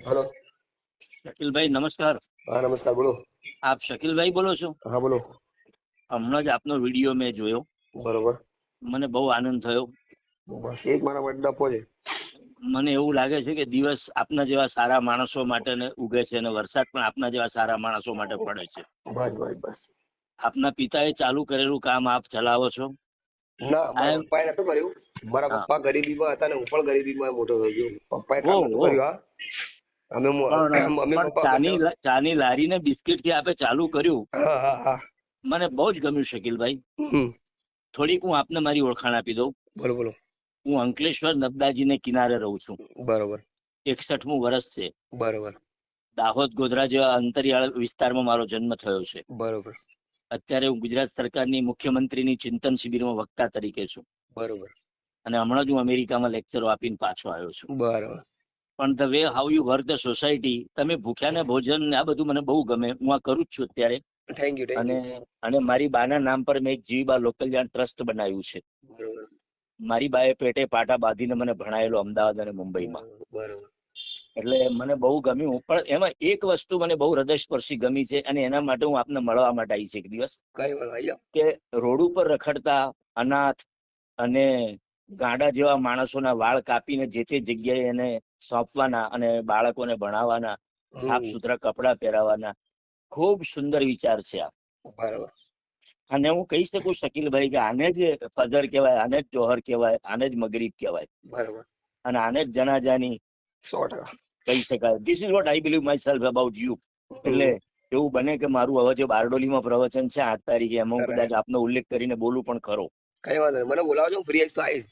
Hello. શકીલભાઈ નમસ્કાર. હા નમસ્કાર બોલો. આપ શકીલભાઈ બોલો છો? હા બોલો. હમણાં જ આપનો વીડિયો મેં જોયો. બરોબર. મને બહુ આનંદ થયો. બસ એક મારા માટે ડફો છે. મને એવું લાગે છે કે દિવસ આપના જેવા સારા માણસો માટે ઉગે છે અને વરસાદ પણ આપના જેવા સારા માણસો માટે પડે છે. બસ બસ બસ. આપના પિતાએ ચાલુ કરેલું કામ આપ ચલાવો છો? ના મારા પપ્પાએ નતું કર્યું. મારા પપ્પા ગરીબીમાં હતા ને હું પણ ગરીબીમાં મોટો થઈ ગયો. પપ્પાએ કામ. કર્યું હા. અમે ચાની ચાની લારી ને બિસ્કિટથી આપે ચાલુ કર્યું. મને બહુ જ ગમ્યું શકીલભાઈ. થોડીક હું આપને મારી ઓળખાણ આપી દઉં. બોલો બોલો. હું અંકલેશ્વર નબદાજીને કિનારે રહું છું. બરોબર. એકસઠમું વર્ષ છે. બરોબર. દાહોદ ગોધરા જેવા અંતરિયાળ વિસ્તારમાં મારો જન્મ થયો છે. બરોબર. અત્યારે હું ગુજરાત સરકારની મુખ્યમંત્રીની ચિંતન શિબિરમાં વક્તા તરીકે છું. બરોબર. અને હમણાં જ હું અમેરિકામાં લેક્ચરો આપીને પાછો આવ્યો છું. બરોબર. પણ the way how you work the society તમે ભૂખ્યાને ભોજન આ બધું મને બહુ ગમે. હું આ કરું જ છું અત્યારે. થેન્ક યુ અને અને મારી બાના નામ પર મેં એક જીવીબા લોકલ જાણ ટ્રસ્ટ બનાવ્યું છે. મારી બાએ પેટે પાટા બાંધીને મને ભણાયેલો અમદાવાદ અને મુંબઈમાં. બરોબર એટલે મને બહુ ગમ્યું પણ એમાં એક વસ્તુ મને બહુ હૃદયસ્પર્શી ગમી છે અને એના માટે હું આપને મળવા માટે આવી છે એક દિવસ. કે રોડ ઉપર રખડતા અનાથ અને ગાંડા જેવા માણસોના વાળ કાપીને જે તે જગ્યાએ એને સોંપવાના અને બાળકોને ભણાવવાના સાફ સુથરા કપડાં પહેરાવવાના ખૂબ સુંદર વિચાર છે આ. બરાબર. અને હું કહી શકું શકીલભાઈ કે આને જ ફદર કહેવાય આને જ જોહર કહેવાય આને જ મગરીબ કહેવાય. બરાબર. અને આને જ જનાજાની સો કહી શકાય. This is what I believe myself about you એટલે એવું બને કે મારું હવે જે બારડોલીમાં પ્રવચન છે આઠ તારીખે એમાં હું કદાચ આપનો ઉલ્લેખ કરીને બોલું પણ ખરો. કઈ વાંધો મને બોલાવજો ફ્રી આવીશ તો આવીશ.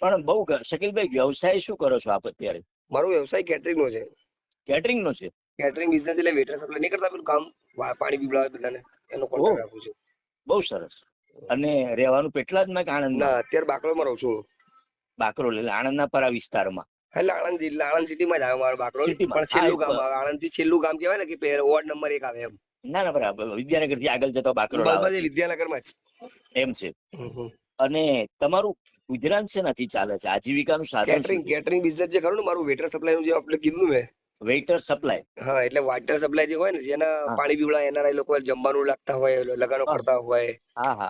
પણ બહુ શકીલભાઈ વ્યવસાય શું કરો છો આપ અત્યારે? મારો વ્યવસાય કેટરિંગ નો છે. કેટરિંગ નો છે? કેટરિંગ બિઝનેસ એટલે વેટર સપ્લાય નહીં કરતા પેલું કામ પાણી પીવડાવે બધાને એનો કોન્ટ્રાક્ટ રાખું છું. બહુ સરસ. અને રહેવાનું પેટલા જ મેં આણંદ ના અત્યારે બાકરોલમાં રહું છું. બાકરોલ એટલે આણંદના પરા વિસ્તારમાં. એટલે આણંદ જિલ્લા આણંદ સિટીમાં જ આવે મારો બાકરોલ. પણ છેલ્લું ગામ આવે. આણંદથી છેલ્લું ગામ કહેવાય ને કે વોર્ડ નંબર એક આવે એમ. ના ના બરાબર. વિદ્યાનગરથી આગળ જતો બાકરોલ બસ આવે. બસ એ જ. એમ છે. અને તમારું ગુજરાત નથી ચાલે છે? આજીવિકાનું સાધન કેટરિંગ કેટરિંગ બિઝનેસ જે કરું ને મારું વેટર સપ્લાયનું જે આપણે કીધું મેં. વેટર સપ્લાય હા એટલે વાટર સપ્લાય જે હોય ને જેના પાણી પીવડા એના લોકો જમવાનું લાગતા હોય લગાડો કરતા હોય.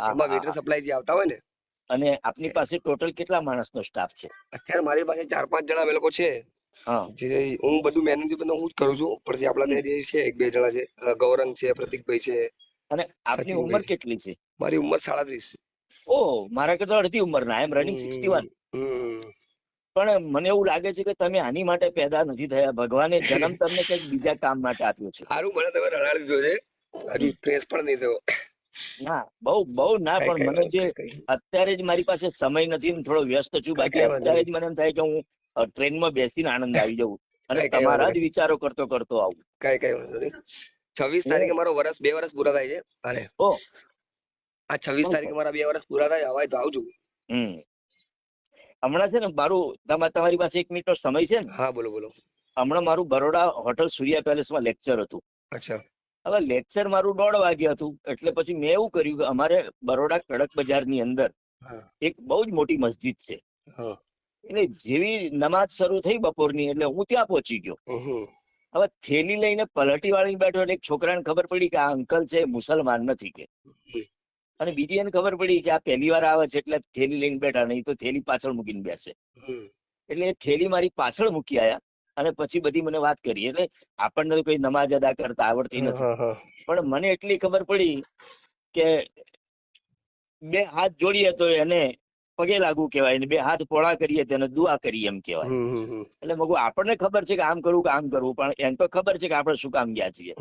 એમાં વેટર સપ્લાય જે આવતા હોય ને. અને આપની પાસે ટોટલ કેટલા માણસનો સ્ટાફ છે? અત્યારે મારી પાસે ચાર પાંચ જણા અમે લોકો છે. હા. જે હું બધું મેનેજ બધું હું જ કરું છું પણ જે આપણા જે છે એક બે જણા છે. ગૌરંગ છે પ્રતિકભાઈ છે. અને આપની ઉંમર કેટલી છે? મારી ઉંમર સાડત્રીસ. ઓ મારા કરતા અડધી ઉંમરના એમ રનિંગ સિક્સટી વન પણ મને એવું લાગે છે કે તમે આની માટે પેદા નથી થયા. ભગવાને જન્મ તમને કંઈક બીજા કામ માટે આપ્યો છે. સારું મને તમે રડાડી દીધો છે. હજુ સ્ટ્રેસ પણ નહીં થયો. ના બહુ બહુ ના પણ મને જે અત્યારે જ મારી પાસે સમય નથી ને થોડો વ્યસ્ત છું બાકી અત્યારે જ મને એમ થાય કે હું ટ્રેનમાં બેસીને આનંદ આવી જાઉં અને તમારા જ વિચારો કરતો કરતો આવું. કઈ કઈ વાંધો નહીં. છવ્વીસ તારીખે મારો વર્ષ બે વર્ષ પૂરા થાય છે. અરે ઓ આ છવ્વીસ તારીખે મારા બે વર્ષ પૂરા થાય અવાય તો આવજો. હમ. હમણાં છે ને મારું તમારી પાસે એક મિનિટનો સમય છે ને? હા બોલો બોલો. હમણાં મારું બરોડા હોટલ સૂર્યા પેલેસમાં લેક્ચર હતું. અચ્છા. હવે લેક્ચર મારું દોઢ વાગે હતું એટલે પછી મેં એવું કર્યું કે અમારે બરોડા કડક બજારની અંદર એક બહુ જ મોટી મસ્જિદ છે. એટલે જેવી નમાજ શરૂ થઈ બપોરની એટલે હું ત્યાં પહોંચી ગયો. હવે થેલી લઈને પલટી વાળી બેઠો એટલે એક છોકરાને ખબર પડી કે આ અંકલ છે મુસલમાન નથી કે. અને બીજી એને ખબર પડી કે આ પહેલી વાર આવે છે એટલે થેલી લઈને બેઠા નહીં તો થેલી પાછળ મૂકીને બેસે એટલે થેલી મારી પાછળ મૂકી આયા અને પછી બધી મને વાત કરી એટલે આપણને તો કોઈ નમાજ અદા કરતા આવડતી નથી. પણ મને એટલી ખબર પડી કે બે હાથ જોડીએ તો એને પગે લાગુ કહેવાય ને બે હાથ પોળા કરીએ તેને દુઆ કરીએ એમ કહેવાય. એટલે મગુ આપણને ખબર છે કે આમ કરવું કે આમ કરવું પણ એને તો ખબર છે કે આપણે શું કામ ગયા છીએ.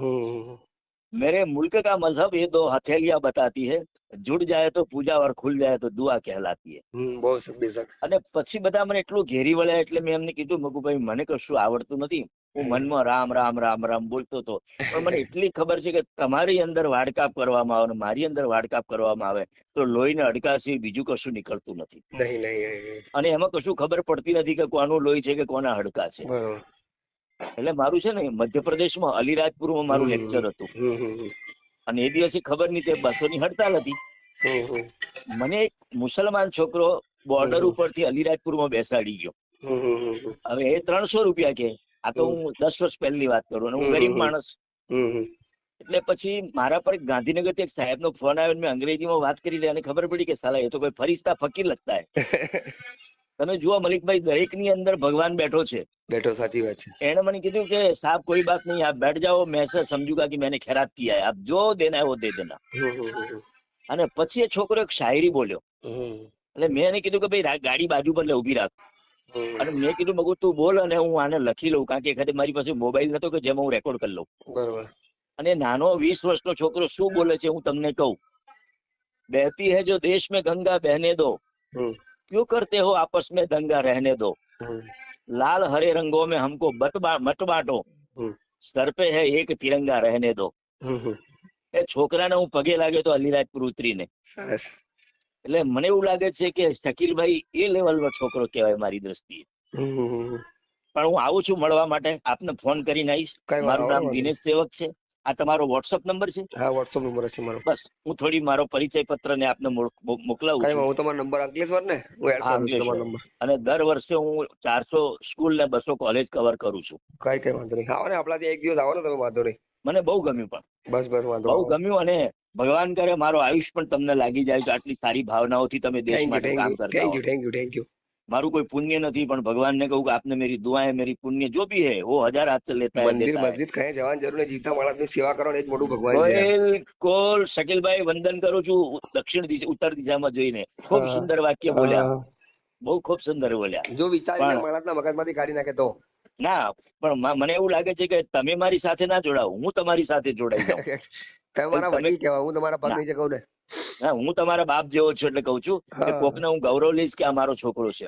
मेरे मुल्क का मजहब ये दो हथेलियां बताती है जुड़ जाए तो पूजा और खुल जाए तो दुआ कहलाती है હમ, બહુ સક બેશક. અને પછી બધા મને એટલું ઘેરી વળ્યા એટલે મેં એમને કીધું મગુભાઈ મને કશું આવડતું નથી હું મનમાં રામ રામ રામ રામ બોલતો હતો પણ મને એટલી ખબર છે કે તમારી અંદર વાડકાપ કરવામાં આવે અને મારી અંદર વાડકાપ કરવામાં આવે તો લોહીને અડકા સિવાય બીજું કશું નીકળતું નથી નહીં નહીં નહીં, અને એમાં કશું ખબર પડતી નથી કે કોનું લોહી છે કે કોના હડકા છે નહીં. બરોબર એટલે મારું છે ને મધ્યપ્રદેશમાં અલીરાજપુરમાં મારું લેક્ચર હતું. અને એ દિવસે ખબર નહીં તે બસોની હડતાલ હતી. મને એક મુસલમાન છોકરો બોર્ડર. ઉપરથી અલીરાજપુરમાં બેસાડી ગયો. હવે એ ત્રણસો રૂપિયા કે આ તો હું દસ વર્ષ પહેલી વાત કરું અને હું ગરીબ માણસ. એટલે પછી મારા પર એક સાહેબ સાહેબનો ફોન આવ્યો મેં અંગ્રેજીમાં વાત કરી લે અને ખબર પડી કે સાલા એ તો કોઈ ફરિસ્તા ફકીર લગતા હે તમે જુઓ મલિકભાઈ દરેકની અંદર ભગવાન બેઠો છે. બેઠો સાચી વાત છે. એને મને કીધું કે સાહેબ કોઈ બાત નહીં આપ બેઠ જાઓ મેં સમજુગા કે મેને ખેરાત કિયા આપ જો દેના વો દે દેના. અને પછી એ છોકરો એક શાયરી બોલ્યો. એટલે મેં એને કીધું કે ભાઈ ગાડી બાજુ પર લે ઊભી રાખ. અને મેં કીધું મગુ તું બોલ અને હું આને લખી લઉં કારણ કે એખાદે મારી પાસે મોબાઈલ નતો કે જેમાં હું રેકોર્ડ કરી લઉં. બરોબર. અને નાનો વીસ વર્ષનો છોકરો શું બોલે છે હું તમને કહું? બહેતી હે જો દેશ મેં ગંગા બહેને દો. क्यों करते हो आपस में दंगा रहने दो હમ लाल हरे रंगों में हमको बत बा- मत बांटो હમ. सर पे है एक तिरंगा रहने दो હમ હમ. એ છોકરાને હું પગે લાગ્યો તો અલીરાજપુર ઉતરીને સરસ એટલે મને એવું લાગે છે કે શકીલભાઈ એ લેવલનો છોકરો કહેવાય મારી દ્રષ્ટિએ હમ હમ હમ. પણ હું આવું છું મળવા માટે આપને ફોન કરીને આવીશ કઈ વાંધો મારું નામ નહીં. દિનેશ સેવક છે આ તમારો વોટ્સઅપ નંબર છે? હા વોટ્સઅપ નંબર છે મારો. બસ હું થોડી મારો પરિચય પત્ર ને આપને મોકલાવું છું. હું તમારો નંબર અંકલેશ્વર ને નંબર અને દર વર્ષે હું ચારસો સ્કૂલ ને બસો કોલેજ કવર કરું છું. કઈ કઈ વાંધો નહીં. આવો ને આપણા ત્યાં એક દિવસ આવો ને તમે વાંધો નહીં. મને બહુ ગમ્યું પણ. બસ બસ વાંધો બહુ ગમ્યું અને ભગવાન કરે મારો આયુષ પણ તમને લાગી જાય આટલી સારી ભાવનાઓથી તમે દેશ માટે કામ કરતા thank you thank you thank you મારું કોઈ पुण्य નથી પણ ભગવાન ને કહું કે આપને મેરી દુઆએ મેરી પુણ્ય જો ભી હે વો હજાર હાથ સે લેતા હે મંદિર મસ્જિદ કહે જવાન જરૂર જીતા માણસની સેવા કરો એ જ મોટું ભગવાન છે. બિલકુલ શકીલભાઈ વંદન કરું છું દક્ષિણ દિશા ઉત્તર દિશામાં જોઈને. ખૂબ સુંદર વાક્ય બોલ્યા. બહુ ખૂબ સુંદર બોલ્યા. જો વિચારીને માણસના મગજમાંથી કાઢી નાખે તો. ના પણ મને એવું લાગે છે કે તમે મારી સાથે ના જોડાઓ હું તમારી સાથે જોડાઈ જાઉં. તમારા વડીલ કહેવા હું તમારા પગ નીચે કહું ને. ના હું તમારા બાપ જેવો છું એટલે કઉ છું કે હા. કોકને હું ગૌરવ લઈશ કે આ મારો છોકરો છે.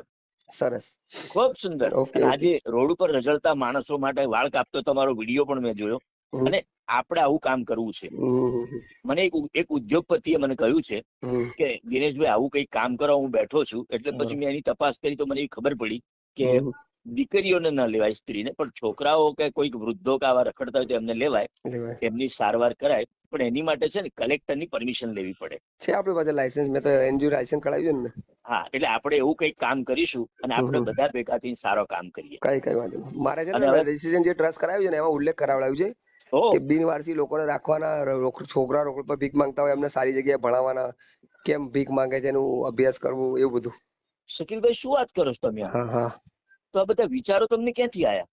સરસ. ખૂબ સુંદર. આજે રોડ ઉપર રજળતા માણસો માટે વાળ કાપતો તમારો વીડિયો પણ મેં જોયો. અને આપણે આવું કામ કરવું છે. મને એક એક ઉદ્યોગપતિએ મને કહ્યું છે કે દિનેશભાઈ આવું કઈ કામ કરો હું બેઠો છું. એટલે પછી મેં એની તપાસ કરી તો મને ખબર પડી કે. દીકરીઓને ન લેવાય સ્ત્રીને. પણ છોકરાઓ કે કોઈક વૃદ્ધો કે આવા રખડતા હોય તો એમને લેવાય. એમની સારવાર કરાય. પણ એની માટે છે ને કલેક્ટરની પરમિશન લેવી પડે. છે આપણી પાસે લાયસન્સ મેં તો એનજીઓ લાયસન્સ કઢાવ્યું ને. હા એટલે આપણે એવું કઈ કામ કરીશું અને આપણે બધા ભેગા થઈને સારો કામ કરીએ. કઈ કઈ વાંધો મારે છે ને રજીસ્ટ્રેશન જે ટ્રસ્ટ કરાવ્યું છે ને એમાં ઉલ્લેખ કરાવડાવ્યું છે કે બિનવારસી લોકોને રાખવાના છોકરા રોકડ પર ભીખ માંગતા હોય એમને સારી જગ્યાએ ભણાવવાના કેમ ભીખ માંગે છે એનું અભ્યાસ કરવું એવું બધું. શકીલભાઈ શું વાત કરો છો તમે હા હા. તો આ બધા વિચારો તમને ક્યાંથી આયા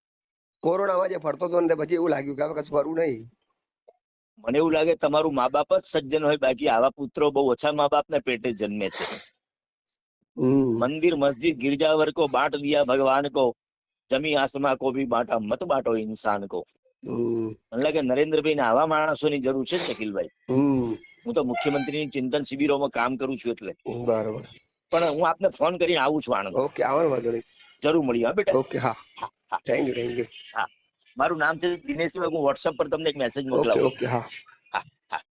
કોરોનામાં જે ફરતો હતો ને તે પછી એવું લાગ્યું કે હવે કશું કરવું નહીં મને એવું લાગે તમારું મા બાપ જ સજ્જન હોય બાકી આવા પુત્રો બહુ ઓછા મા બાપના પેટે જન્મે છે હમ मंदिर मस्जिद गिरजावर को बांट दिया भगवान को जमी आसमां को भी बांटा मत बांटो इंसान को હમ મને લાગે નરેન્દ્રભાઈ આવા માણસોની જરૂર છે શકીલભાઈ હમ હું તો મુખ્યમંત્રીની ચિંતન શિબિરોમાં કામ કરું છું એટલે બરાબર પણ હું આપને ફોન કરીને આવું છું આણંદ ઓકે આવો ને વાંધો નહીં જરૂર મળી હા બેટા. ઓકે હા. થેન્ક યુ થેન્ક યુ હા. મારું નામ છે દિનેશ હું વોટ્સઅપ પર તમને એક મેસેજ મોકલાવું ઓકે હા.